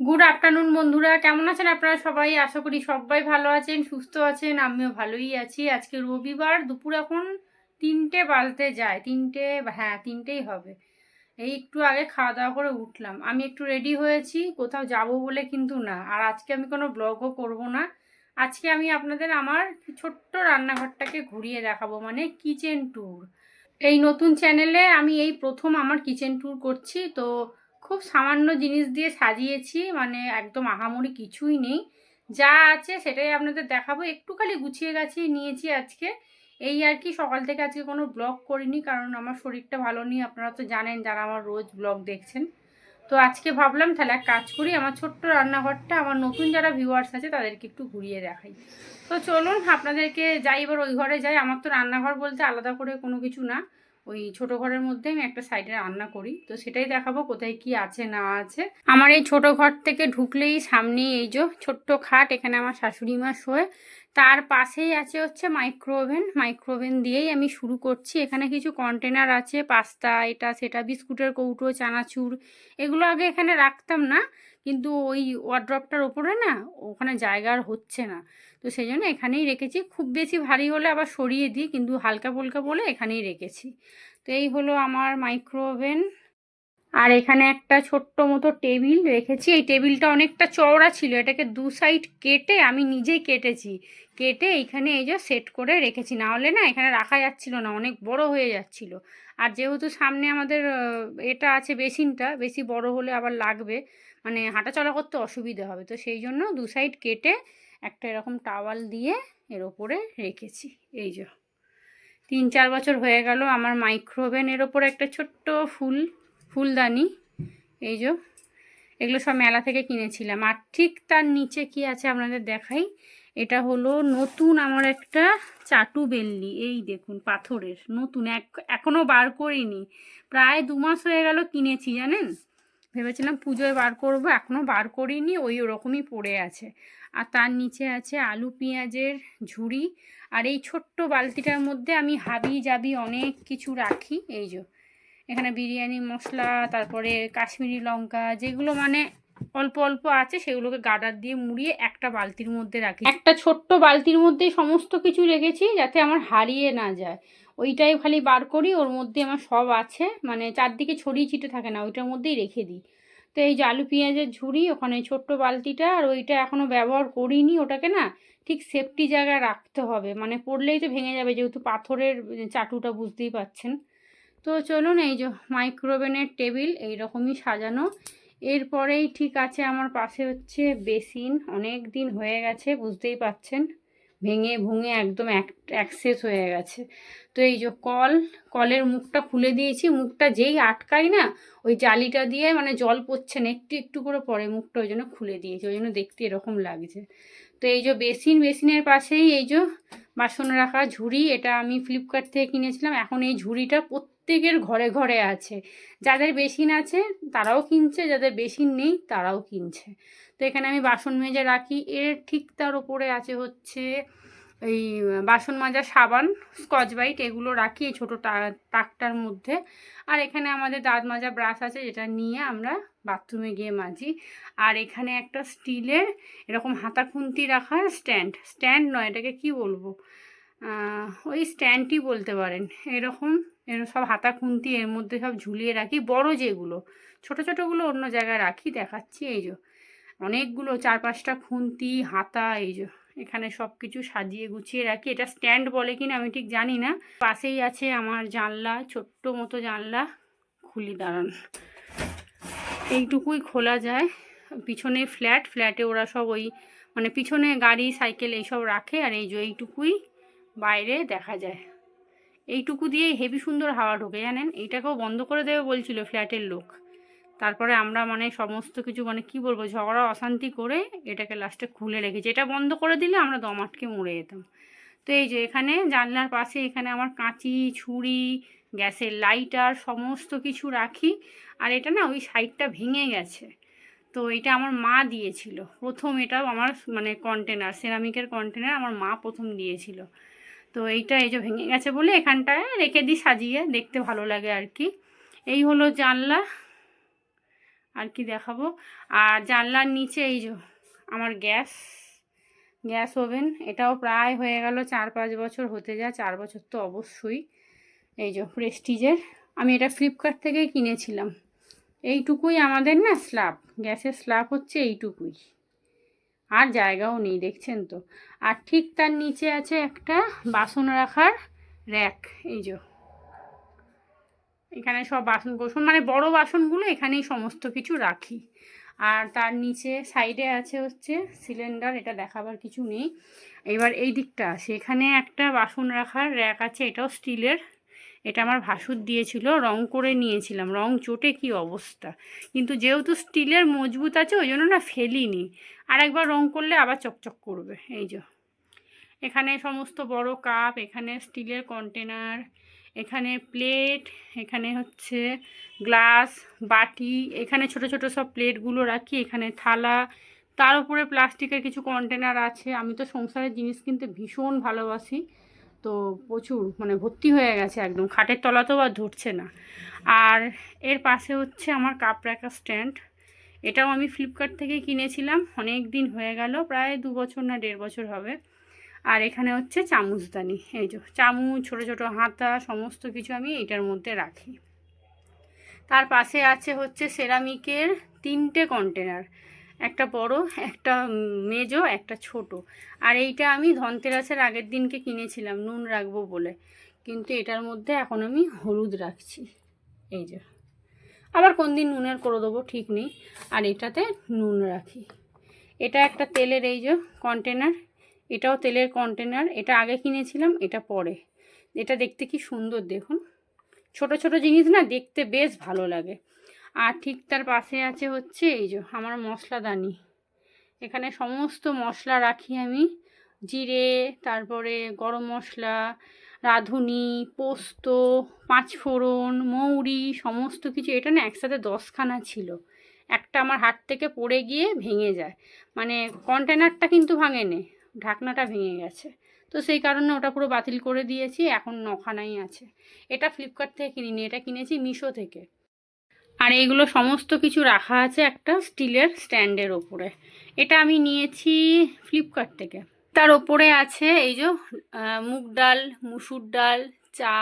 Good afternoon বন্ধুরা, কেমন আছেন আপনারা সবাই? আশা করি সবাই ভালো আছেন, সুস্থ আছেন, আমিও ভালোই আছি। আজকে রবিবার, দুপুর এখন তিনটে বাজতে যায়, তিনটে হ্যাঁ তিনটেই হবে। এই একটু আগে খাওয়া দাওয়া করে উঠলাম। আমি একটু রেডি হয়েছি, কোথাও যাব বলে কিন্তু না। আর আজকে আমি কোনো ব্লগও করব না। আজকে আমি আপনাদের আমার ছোট্ট রান্নাঘরটাকে ঘুরিয়ে দেখাবো মানে কিচেন ট্যুর। এই নতুন চ্যানেলে আমি এই প্রথম আমার কিচেন ট্যুর করছি, তো খুব সামান্য জিনিস দিয়ে সাজিয়েছি মানে একদম আহামরি কিছুই নেই। যা আছে সেটাই আপনাদের দেখাবো। একটু খালি গুছিয়ে গাছিয়ে নিয়েছি আজকে। এই আর কি, সকাল থেকে আজকে কোনো ব্লগ করিনি, কারণ আমার শরীরটা ভালো নেই। আপনারা তো জানেন যারা আমার রোজ ব্লগ দেখছেন। তো আজকে ভাবলাম, তাহলে এক কাজ করি, আমার ছোট্ট রান্নাঘরটা, আমার নতুন যারা ভিউয়ার্স আছে, তাদেরকে একটু ঘুরিয়ে দেখাই। তো চলুন, আপনাদেরকে যাই, এবার ওই ঘরে যাই। আমার তো রান্নাঘর বলতে আলাদা করে কোনো কিছু না। ওই ছোট ঘরের মধ্যে আমি একটা সাইডে রান্না করি। তো সেটাই দেখাবো কোথায় কি আছে, না আছে। আমার এই ছোট ঘর থেকে ঢুকলেই সামনেই এই যে ছোট্ট খাট, এখানে আমার শাশুড়ি মা শোয়। তার পাশেই আছে হচ্ছে মাইক্রো ওভেন মাইক্রো ওভেন দিয়েই আমি শুরু করছি। এখানে কিছু কন্টেনার আছে, পাস্তা, এটা, সেটা, বিস্কুটের কৌটো, চানাচুর। এগুলো আগে এখানে রাখতাম না, কিন্তু ওই ওয়ার্ড্রপটার ওপরে না, ওখানে জায়গা আর হচ্ছে না। তো সেই জন্য এখানেই রেখেছি। খুব বেশি ভারী হলে আবার সরিয়ে দিই, কিন্তু হালকা ফুলকা বলে এখানেই রেখেছি। তো এই হলো আমার মাইক্রো ওভেন আর এখানে একটা ছোট্ট মতো টেবিল রেখেছি। এই টেবিলটা অনেকটা চওড়া ছিল, এটাকে দু সাইড কেটে আমি নিজেই কেটেছি। কেটে এইখানে এই যে সেট করে রেখেছি। না হলে না এখানে রাখা যাচ্ছিল না, অনেক বড় হয়ে যাচ্ছিল। আর যেহেতু সামনে আমাদের এটা আছে বেসিনটা, বেশি বড় হলে আবার লাগবে। মানে হাঁটাচলা করতে অসুবিধে হবে। তো সেই জন্য দু সাইড কেটে একটা এরকম টাওয়াল দিয়ে এর ওপরে রেখেছি। এই যে, তিন চার বছর হয়ে গেল আমার মাইক্রোওভেন এর ওপরে একটা ছোট্ট ফুল, ফুলদানি। এই যে, এগুলো সব মেলা থেকে কিনেছিলাম। আর ঠিক তার নিচে কি আছে আপনাদের দেখাই? এটা হলো নতুন আমার একটা চাটু বেললি। এই দেখুন, পাথরের, নতুন, এক এখনও বার করিনি। প্রায় দু মাস হয়ে গেল কিনেছি, জানেন? ভেবেছিলাম পুজোয় বার করব এখনও বার করিনি, ওই ওরকমই পড়ে আছে। আর তার নিচে আছে আলু পেঁয়াজের ঝুড়ি। আর এই ছোট্ট বালতিটার মধ্যে আমি হাবি জাবি অনেক কিছু রাখি। এই যে, এখানে বিরিয়ানি মশলা, তারপরে কাশ্মীরি লঙ্কা, যেগুলো মানে অল্প অল্প আছে, সেগুলোকে গাডার দিয়ে মুড়িয়ে একটা বালতির মধ্যে রাখি। একটা ছোট্ট বালতির মধ্যেই সমস্ত কিছু রেখেছি যাতে আমার হারিয়ে না যায়। ওইটাই খালি বার করি, ওর মধ্যে আমার সব আছে। মানে চারদিকে ছড়িয়ে ছিটে থাকে না, ওইটার মধ্যেই রেখে দিই। তো এই যে আলু পেঁয়াজের ঝুড়ি, ওখানে ছোট্ট বালতিটা, আর ওইটা এখনও ব্যবহার করিনি ওটাকে না, ঠিক সেফটি জায়গায় রাখতে হবে। মানে পড়লেই তো ভেঙে যাবে, যেহেতু পাথরের চাটুটা বুঝতেই পাচ্ছেন। তো চলুন এই যে মাইক্রোওভেনের টেবিল এইরকমই সাজানো। এরপরেই ঠিক আছে, আমার পাশে হচ্ছে বেসিন, অনেক দিন হয়ে গেছে, বুঝতেই পাচ্ছেন। ভেঙে ভুঙে একদম অ্যাক্সেস হয়ে গেছে। তো এই যে কল, কলের মুখটা খুলে দিয়েছি, মুখটা যেই আটকাই না, ওই জালিটা দিয়ে মানে জল পড়ছে না, একটু একটু করে পরে মুখটা ওই জন্য খুলে দিয়েছি, ওই জন্য দেখতে এরকম লাগছে। তো এই যে বেসিন, বেসিনের পাশেই এই যে বাসন রাখা ঝুড়ি, এটা আমি ফ্লিপকার্ট থেকে কিনেছিলাম, এখন এই ঝুড়িটা প্রত্যেকের ঘরে ঘরে আছে। যাদের বেসিন আছে, তারাও কিনছে, যাদের বেসিন নেই, তারাও কিনছে। তো এখানে আমি বাসন মেজে রাখি। এর ঠিক তার ওপরে আছে হচ্ছে এই, বাসন মাজা সাবান, স্কচ বাইট, এগুলো রাখি এই ছোটো তাকটার মধ্যে। আর এখানে আমাদের দাঁত মাজা ব্রাশ আছে, যেটা নিয়ে আমরা বাথরুমে গিয়ে মাজি। আর এখানে একটা স্টিলের এরকম হাতা খুন্তি রাখার স্ট্যান্ড। স্ট্যান্ড নয়, এটাকে কি বলব? ওই স্ট্যান্ডই বলতে পারেন। এরকম এর সব হাতা খুন্তি এর মধ্যে সব ঝুলিয়ে রাখি, বড় যেগুলো, ছোট ছোটোগুলো অন্য জায়গায় রাখি, দেখাচ্ছি, এই যে। অনেকগুলো, চার পাঁচটা খুন্তি, হাতা, এই যে, এখানে সব কিছু সাজিয়ে গুছিয়ে রাখি। এটা স্ট্যান্ড বলে কিনা আমি ঠিক জানি না। পাশেই আছে আমার জানলা, ছোট্ট মতো জানলা, খুলি দাঁড়ান। এইটুকুই খোলা যায়। পিছনে ফ্ল্যাট, ফ্ল্যাটে ওরা সব ওই মানে পিছনে গাড়ি, সাইকেল, এইসব রাখে। আর এই যে, এইটুকুই বাইরে দেখা যায়। এইটুকু দিয়েই হেভি সুন্দর হাওয়া ঢোকে, জানেন? এইটাকেও বন্ধ করে দেবে বলছিল ফ্ল্যাটের লোক। তারপরে আমরা মানে সমস্ত কিছু মানে কি বলব, ঝগড়া, অশান্তি করে এটাকে লাস্টে খুলে রেখেছি। এটা বন্ধ করে দিলে আমরা দম আটকে মরে যেতাম। তো এই যে এখানে জানলার পাশে এখানে আমার কাঁচি, ছুরি, গ্যাসের লাইটার সমস্ত কিছু রাখি। আর এটা না ওই সাইডটা ভেঙে গেছে। তো এটা আমার মা দিয়েছিল। প্রথম এটা আমার মানে কন্টেনার সেরামিকের কন্টেনার আমার মা প্রথম দিয়েছিল। তো এইটা এই যে ভেঙে গেছে বলে এখানটায় রেখে দিই সাজিয়ে, দেখতে ভালো লাগে আর কি। এই হলো জানলা, আর কি দেখাবো। আর জানলার নিচে এই যে আমার গ্যাস গ্যাস ওভেন, এটাও প্রায় হয়ে গেল চার পাঁচ বছর হতে যায় চার বছর তো অবশ্যই। এই যে প্রেস্টিজের আমি এটা ফ্লিপকার্ট থেকেই কিনেছিলাম। এইটুকুই আমাদের না স্ল্যাব গ্যাসের স্ল্যাব হচ্ছে এইটুকুই। আর জায়গাও নেই, দেখছেন তো। আর ঠিক তার নিচে আছে একটা বাসন রাখার র্যাক, এই যে। এখানে সব বাসন কোসন মানে বড় বাসনগুলো এখানেই সমস্ত কিছু রাখি। আর তার নিচে সাইডে আছে হচ্ছে সিলিন্ডার, এটা দেখাবার কিছু নেই। এবার এই দিকটা এখানে একটা বাসন রাখার র্যাক আছে, এটাও স্টিলের। এটা আমার ভাসুর দিয়েছিল, রং করে নিয়েছিলাম। রং চোটে কি অবস্থা? কিন্তু যেহেতু স্টিলের মজবুত আছে, ওই জন্য না ফেলিনি। আর একবার রং করলে আবার চকচক করবে, এই যে। এখানে সমস্ত বড় কাপ, এখানে স্টিলের কন্টেনার, এখানে প্লেট, এখানে হচ্ছে গ্লাস, বাটি, এখানে ছোট ছোট সব প্লেটগুলো রাখি, এখানে থালা। তার উপরে প্লাস্টিকের কিছু কন্টেনার আছে। আমি তো সংসারের জিনিস কিনতে ভীষণ ভালোবাসি। তো প্রচুর মানে ভর্তি হয়ে গেছে একদম। খাটের তলাতেও আর ধরছে না। আর এর পাশে হচ্ছে আমার কাপ রাখা স্ট্যান্ড। এটাও আমি ফ্লিপকার্ট থেকে কিনেছিলাম। অনেক দিন হয়ে গেল, প্রায় দু বছর না দেড় বছর হবে। আর এখানে হচ্ছে চামচদানি। এই যে চামচ, ছোটো ছোটো হাতা, সমস্ত কিছু আমি এটার মধ্যে রাখি। তার পাশে আছে হচ্ছে সেরামিকের তিনটে কন্টেনার একটা বড়, একটা মেজো, একটা ছোট। আর এইটা আমি ধনতেরাসের আগের দিনকে কিনেছিলাম, নুন রাখব বলে। কিন্তু এটার মধ্যে এখন আমি হলুদ রাখছি। এই যে। আবার কোন দিন নুনের করে দেবো, ঠিক নেই। আর এটাতে নুন রাখি। এটা একটা তেলের, এই যে কন্টেনার এটাও তেলের কন্টেনার এটা আগে কিনেছিলাম, এটা পরে। এটা দেখতে কি সুন্দর, দেখুন। ছোট ছোট জিনিস না, দেখতে বেশ ভালো লাগে। আর ঠিক তার পাশে আছে হচ্ছে এই যে আমার মশলাদানি। এখানে সমস্ত মশলা রাখি আমি। জিরে, তারপরে গরম মশলা, রাঁধুনি, পোস্ত, পাঁচফোড়ন, মৌরি, সমস্ত কিছু। এটা না একসাথে দশখানা ছিল। একটা আমার হাত থেকে পড়ে গিয়ে ভেঙে যায়। মানে কন্টেনারটা কিন্তু ভাঙেনি, ঢাকনাটা ভেঙে গেছে। তো সেই কারণে ওটা পুরো বাতিল করে দিয়েছি, এখন নখানাই আছে। এটা ফ্লিপকার্ট থেকে কিনিনি, এটা কিনেছি মিশো থেকে। আর এইগুলো সমস্ত কিছু রাখা আছে একটা স্টিলের স্ট্যান্ডের ওপরে। এটা আমি নিয়েছি ফ্লিপকার্ট থেকে। তার ওপরে আছে এই যে মুগ ডাল, মুসুর ডাল, চা,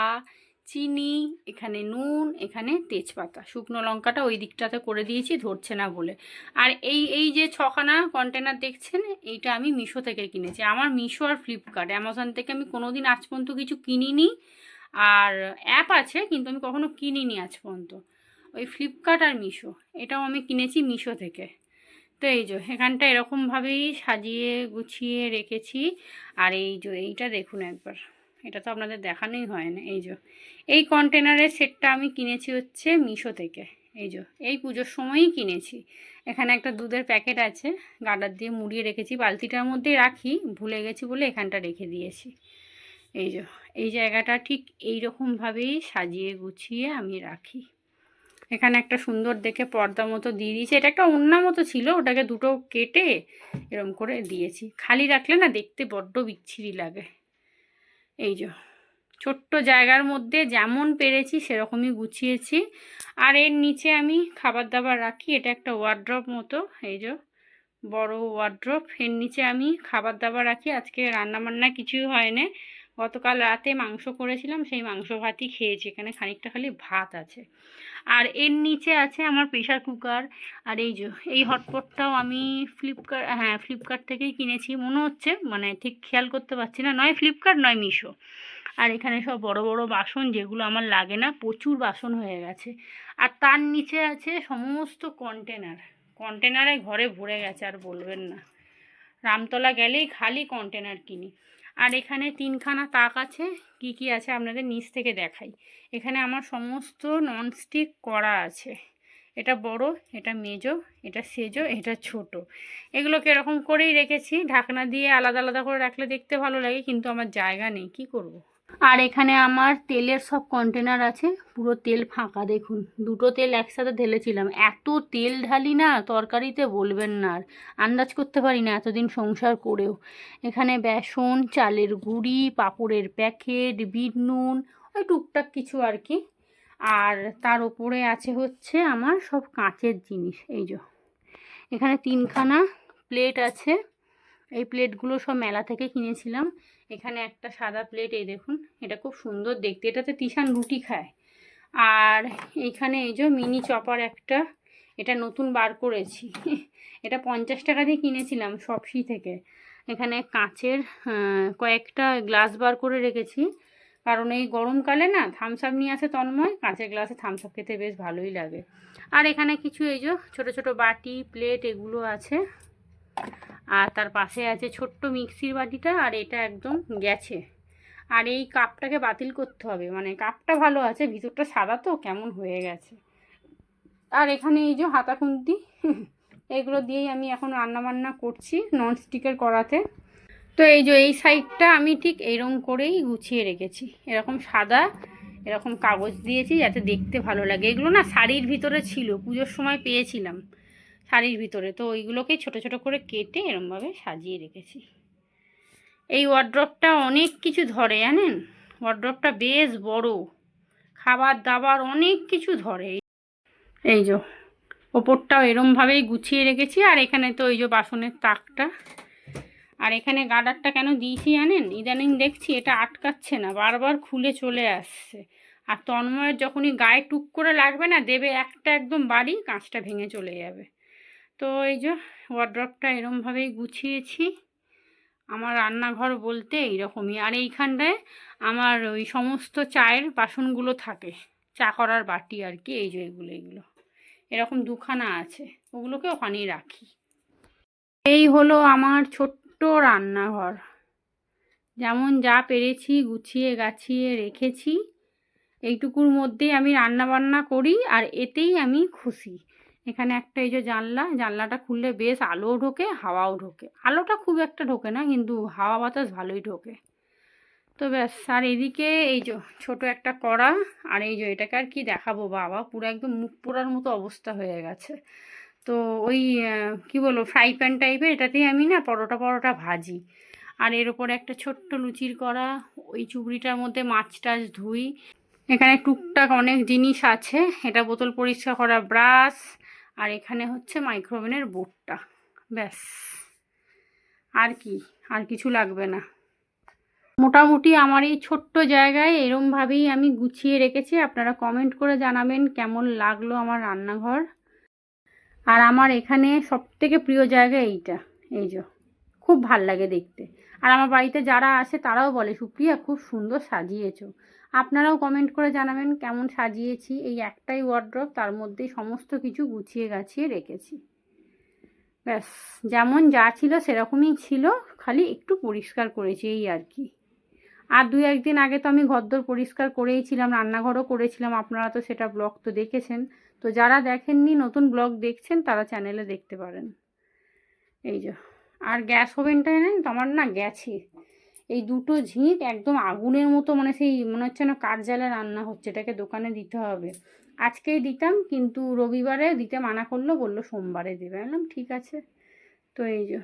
চিনি, এখানে নুন, এখানে তেজপাতা। শুকনো লঙ্কাটা ওই দিকটাতে করে দিয়েছি, ধরছে না বলে। আর এই এই যে ছখানা কন্টেনার দেখছেন, এইটা আমি মিশো থেকে কিনেছি। আমার মিশো আর ফ্লিপকার্ট। অ্যামাজন থেকে আমি কোনোদিন আজ পর্যন্ত কিছু কিনিনি। আর অ্যাপ আছে, কিন্তু আমি কখনো কিনিনি আজ পর্যন্ত। ওই ফ্লিপকার্ট আর মিশো এটাও আমি কিনেছি মিশো থেকে। তো এই যে, এখানটা এরকমভাবেই সাজিয়ে গুছিয়ে রেখেছি। আর এই যে, এইটা দেখুন একবার, এটা তো আপনাদের দেখানোই হয় না, এই যে। এই কন্টেনারের সেটটা আমি কিনেছি হচ্ছে মিশো থেকে, এই যে। এই পুজোর সময়ই কিনেছি। এখানে একটা দুধের প্যাকেট আছে, গাডার দিয়ে মুড়িয়ে রেখেছি, বালতিটার মধ্যে রাখি, ভুলে গেছি বলে এখানটা রেখে দিয়েছি। এই যে, এই জায়গাটা ঠিক এই রকমভাবেই সাজিয়ে গুছিয়ে আমি রাখি। এখানে একটা সুন্দর দেখে পর্দা মতো দিয়ে দিয়েছি। এটা একটা ওন্না মতো ছিল, ওটাকে দুটো কেটে এরম করে দিয়েছি। খালি রাখলে না দেখতে বড্ড বিচ্ছিরি লাগে। এই যে, ছোট্ট জায়গার মধ্যে যেমন পেরেছি সেরকমই গুছিয়েছি। আর এর নিচে আমি খাবার দাবার রাখি, এটা একটা ওয়ার্ড্রপ মতো, এই যে, বড় ওয়ার্ড্রপ এর নিচে আমি খাবার দাবার রাখি। আজকে রান্না বান্না কিছুই হয় না গতকাল রাতে মাংস করেছিলাম, সেই মাংস ভাতই খেয়েছি। এখানে খানিকটা খালি ভাত আছে। আর এর নিচে আছে আমার প্রেশার কুকার আর এই যে, এই হটপটটাও আমি ফ্লিপকার্ট হ্যাঁ ফ্লিপকার্ট থেকেই কিনেছি। মনে হচ্ছে মানে ঠিক খেয়াল করতে পারছি না, নয় ফ্লিপকার্ট নয় মিশো আর এখানে সব বড় বড় বাসন যেগুলো আমার লাগে না, প্রচুর বাসন হয়ে গেছে। আর তার নিচে আছে সমস্ত কন্টেনার কন্টেনারে ঘরে ভরে গেছে, আর বলবেন না। রামতলা গেলেই খালি কন্টেনার কিনি। আর এখানে তিনখানা তাক আছে। কি কি আছে আপনাদের নিচ থেকে দেখাই। এখানে আমার সমস্ত ননস্টিক করা আছে। এটা বড়, এটা মেজো, এটা সেজো, এটা ছোট। এগুলোকে এরকম করেই রেখেছি? ঢাকনা দিয়ে আলাদা আলাদা করে রাখলে দেখতে ভালো লাগে, কিন্তু আমার জায়গা নেই। কি করব। আর এখানে আমার তেলের সব কন্টেনার আছে, পুরো তেল ফাঁকা দেখুন। দুটো তেল একসাথে ঢেলেছিলাম। এত তেল ঢালি না, তরকারিতে বলবেন না আর। আন্দাজ করতে পারি না এতদিন সংসার করেও। এখানে বেসন, চালের গুঁড়ি, পাঁপড়ের প্যাকেট বিট নুন, ওই টুকটাক কিছু আর কি। আর তার ওপরে আছে হচ্ছে আমার সব কাঁচের জিনিস, এই যে। এখানে তিনখানা প্লেট আছে। এই প্লেটগুলো সব মেলা থেকে কিনেছিলাম। এখানে একটা সাদা প্লেট, এই দেখুন, এটা খুব সুন্দর দেখতে। এটাতে তিশান রুটি খায়। আর এইখানে এই যে মিনি চপার একটা, এটা নতুন বার করেছি। এটা পঞ্চাশ টাকা দিয়ে কিনেছিলাম সবসি থেকে। এখানে কাঁচের কয়েকটা গ্লাস বার করে রেখেছি। কারণ এই গরমকালে না থামস আপ নিয়ে আসে তন্ময়, কাঁচের গ্লাসে থামস আপ খেতে বেশ ভালোই লাগে। আর এখানে কিছু এই যে ছোটো ছোটো বাটি, প্লেট, এগুলো আছে। আর তার পাশে আছে ছোট্ট মিক্সির বাটিটা আর এটা একদম গেছে। আর এই কাপটাকে বাতিল করতে হবে। মানে কাপটা ভালো আছে, ভিতরটা সাদা তো, কেমন হয়ে গেছে। আর এখানে এই যে হাতা খুন্তি, এগুলো দিয়েই আমি এখন রান্না বান্না করছি ননস্টিকের কড়াতে। তো এই যে এই সাইডটা আমি ঠিক এরকম করেই গুছিয়ে রেখেছি। এরকম সাদা, এরকম কাগজ দিয়েছি যাতে দেখতে ভালো লাগে। এগুলো না শাড়ির ভিতরে ছিল, পুজোর সময় পেয়েছিলাম। শাড়ির ভিতরে। তো ওইগুলোকেই ছোট ছোট করে কেটে এরমভাবে সাজিয়ে রেখেছি। এই ওয়ার্ড্রপটা অনেক কিছু ধরে, জানেন? ওয়ার্ড্রপটা বেশ বড়। খাবার দাবার অনেক কিছু ধরে। এই যে, ওপরটাও এরমভাবেই গুছিয়ে রেখেছি। আর এখানে তো ওই যে বাসনের তাকটা। আর এখানে গার্ডারটা কেন দিয়েছি, জানেন? ইদানিং দেখছি এটা আটকাচ্ছে না, বারবার খুলে চলে আসছে। আর তন্ময়ের যখনই গায়ে টুক করে লাগবে না, দেবে একটা একদম বাড়ি, কাঁচটা ভেঙে চলে যাবে। তো এই যে ওয়ার্ড্রপটা এরমভাবেই গুছিয়েছি। আমার রান্নাঘর বলতে এইরকমই। আর এইখানটায় আমার ওই সমস্ত চায়ের বাসনগুলো থাকে। চা করার বাটি আর কি, এই যে এগুলো এগুলো। এরকম দুখানা আছে। ওগুলোকে ওখানেই রাখি। এই হলো আমার ছোট্ট রান্নাঘর। যেমন যা পেরেছি, গুছিয়ে গাছিয়ে রেখেছি। এইটুকুর মধ্যেই আমি রান্না বান্না করি আর এতেই আমি খুশি। এখানে একটা এই যে জানলা, জানলাটা খুললে বেশ আলোও ঢোকে, হাওয়াও ঢোকে। আলোটা খুব একটা ঢোকে না, কিন্তু হাওয়া বাতাস ভালোই ঢোকে। তো ব্যাস, আর এদিকে এই যে ছোট একটা কড়া, আর এই যে এটাকে আর কি দেখাবো বাবা, পুরো একদম মুখ পোড়ার মতো অবস্থা হয়ে গেছে। তো ওই কি বলব ফ্রাই প্যান টাইপের এটাতেই আমি না পরোটা পরোটা ভাজি। আর এর উপরে একটা ছোট্ট লুচির করা ওই চুবড়িটার মধ্যে মাছ টাছ ধুই। এখানে টুকটাক অনেক জিনিস আছে, এটা বোতল পরিষ্কার করা, ব্রাশ আর এখানে হচ্ছে মাইক্রোওভেনের বোর্ডটা। ব্যাস। আর কি? আর কিছু লাগবে না। মোটামুটি আমার এই ছোট্ট জায়গায় এরমভাবেই আমি গুছিয়ে রেখেছি। আপনারা কমেন্ট করে জানাবেন কেমন লাগল আমার রান্নাঘর। আর আমার এখানে সবথেকে প্রিয় জায়গা এইটা। এই যে, খুব ভালো লাগে দেখতে। আর আমার বাড়িতে যারা আসে তারাও বলে, সুপ্রিয়া, খুব সুন্দর সাজিয়েছো। আপনারাও কমেন্ট করে জানাবেন কেমন সাজিয়েছি এই একটাই ওয়ার্ড্রপ তার মধ্যেই সমস্ত কিছু গুছিয়ে গাছিয়ে রেখেছি। ব্যাস, যেমন যা ছিল সেরকমই ছিল, খালি একটু পরিষ্কার করেছি এই আর কি। আর দুই একদিন আগে তো আমি ঘরদোর পরিষ্কার করেই ছিলাম রান্নাঘরও করেছিলাম, আপনারা তো সেটা ব্লগ তো দেখেছেন। তো যারা দেখেননি, নতুন ব্লগ দেখছেন, তারা চ্যানেলে দেখতে পারেন। এই যে, আর গ্যাস ওভেনটা নেন তো আমার না গেছে এই দুটো ঝিঁক একদম আগুনের মতো মানে সেই মনে হচ্ছে না কাঠ জ্বালা রান্না হচ্ছে, এটাকে দোকানে দিতে হবে। আজকেই দিতাম, কিন্তু রবিবারে দিতে মানা করল, বলল সোমবারে দেবে। বললাম, ঠিক আছে। তো এই যে,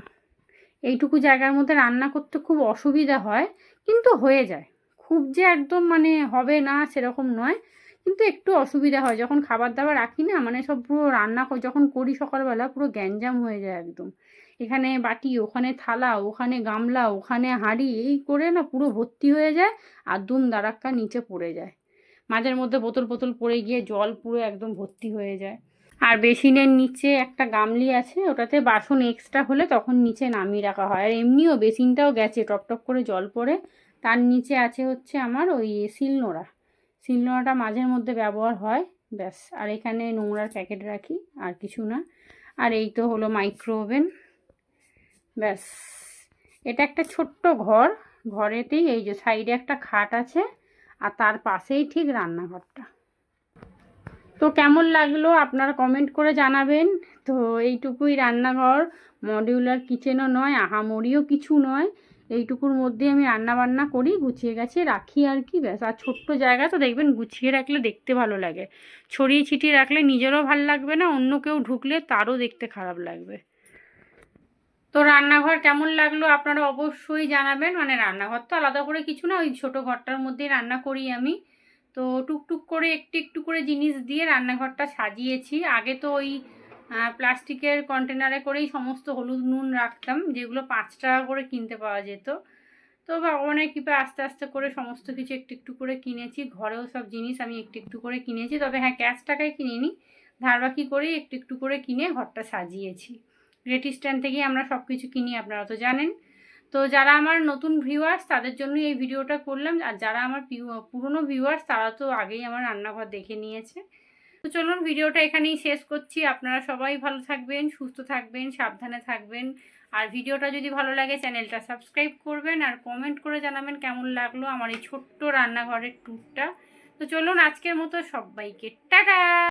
এইটুকু জায়গার মধ্যে রান্না করতে খুব অসুবিধা হয়, কিন্তু হয়ে যায়। খুব যে একদম মানে হবে না সেরকম নয়। কিন্তু একটু অসুবিধা হয়। যখন খাবার দাবার রাখি না মানে সব পুরো রান্না যখন করি সকালবেলা, পুরো গ্যাঞ্জাম হয়ে যায় একদম। এখানে বাটি, ওখানে থালা, ওখানে গামলা, ওখানে হাঁড়ি, এই করে না পুরো ভর্তি হয়ে যায় আর দুম দাঁড়াক্কা নিচে পড়ে যায়। মাঝের মধ্যে বোতল বোতল পড়ে গিয়ে জল পুরো একদম ভর্তি হয়ে যায়। আর বেসিনের নিচে একটা গামলি আছে, ওটাতে বাসন এক্সট্রা হলে তখন নিচে নামিয়ে রাখা হয়। আর এমনিও বেসিনটাও গেছে টপ করে জল পড়ে। তার নিচে আছে হচ্ছে আমার ওই শিলনোড়া। শিলনোড়াটা মাঝের মধ্যে ব্যবহার হয়, ব্যাস। আর এখানে নোংরার প্যাকেট রাখি, আর কিছু না। আর এই তো হলো মাইক্রো ওভেন ব্যাস। এটা একটা ছোট্ট ঘর, ঘরেতেই এই যে সাইডে একটা খাট আছে, আর তার পাশেই ঠিক রান্নাঘরটা। তো কেমন লাগল আপনারা কমেন্ট করে জানাবেন। তো এইটুকুই রান্নাঘর, মডিউলার কিচেনও নয়, আহামরিও কিছু নয়। এইটুকুর মধ্যে আমি রান্না বান্না করি, গুছিয়ে গাছিয়ে রাখি আর কি, ব্যাস। আর ছোট্ট জায়গা তো দেখবেন, গুছিয়ে রাখলে দেখতে ভালো লাগে। ছড়িয়ে ছিটিয়ে রাখলে নিজেরও ভালো লাগবে না, অন্য কেউ ঢুকলে তারও দেখতে খারাপ লাগবে। তো রান্নাঘর কেমন লাগল আপনারা অবশ্যই জানাবেন। মানে রান্নাঘর তো আলাদা করে কিছু না, ওই ছোটো ঘরটার মধ্যেই রান্না করি আমি। তো টুকটুক করে একটু একটু করে জিনিস দিয়ে রান্নাঘরটা সাজিয়েছি। আগে তো ওই প্লাস্টিকের কন্টেনারে করেই সমস্ত হলুদ নুন রাখতাম, যেগুলো পাঁচ টাকা করে কিনতে পাওয়া যেত। তো ভগবানের কৃপা আস্তে আস্তে করে সমস্ত কিছু একটু একটু করে কিনেছি, ঘরেও সব জিনিস আমি একটু একটু করে কিনেছি, তবে হ্যাঁ ক্যাশ টাকায় কিনিনি ধারবাকি করেই একটু একটু করে কিনে ঘরটা সাজিয়েছি। গ্রেট স্ট্যান্ড থেকেই আমরা সব কিছু কিনি, আপনারা তো জানেন। তো যারা আমার নতুন ভিউয়ার্স তাদের জন্য এই ভিডিওটা করলাম, আর যারা আমার পুরনো ভিউয়ার্স তারা তো আগেই আমার রান্নাঘর দেখে নিয়েছে। তো চলুন ভিডিওটা এখানেই শেষ করছি। আপনারা সবাই ভালো থাকবেন, সুস্থ থাকবেন, সাবধানে থাকবেন। আর ভিডিওটা যদি ভালো লাগে, চ্যানেলটা সাবস্ক্রাইব করবেন আর কমেন্ট করে জানাবেন কেমন লাগল আমার এই ছোট্ট রান্নাঘরের ট্যুরটা। তো চলুন আজকের মতো সবাইকে, টাটা!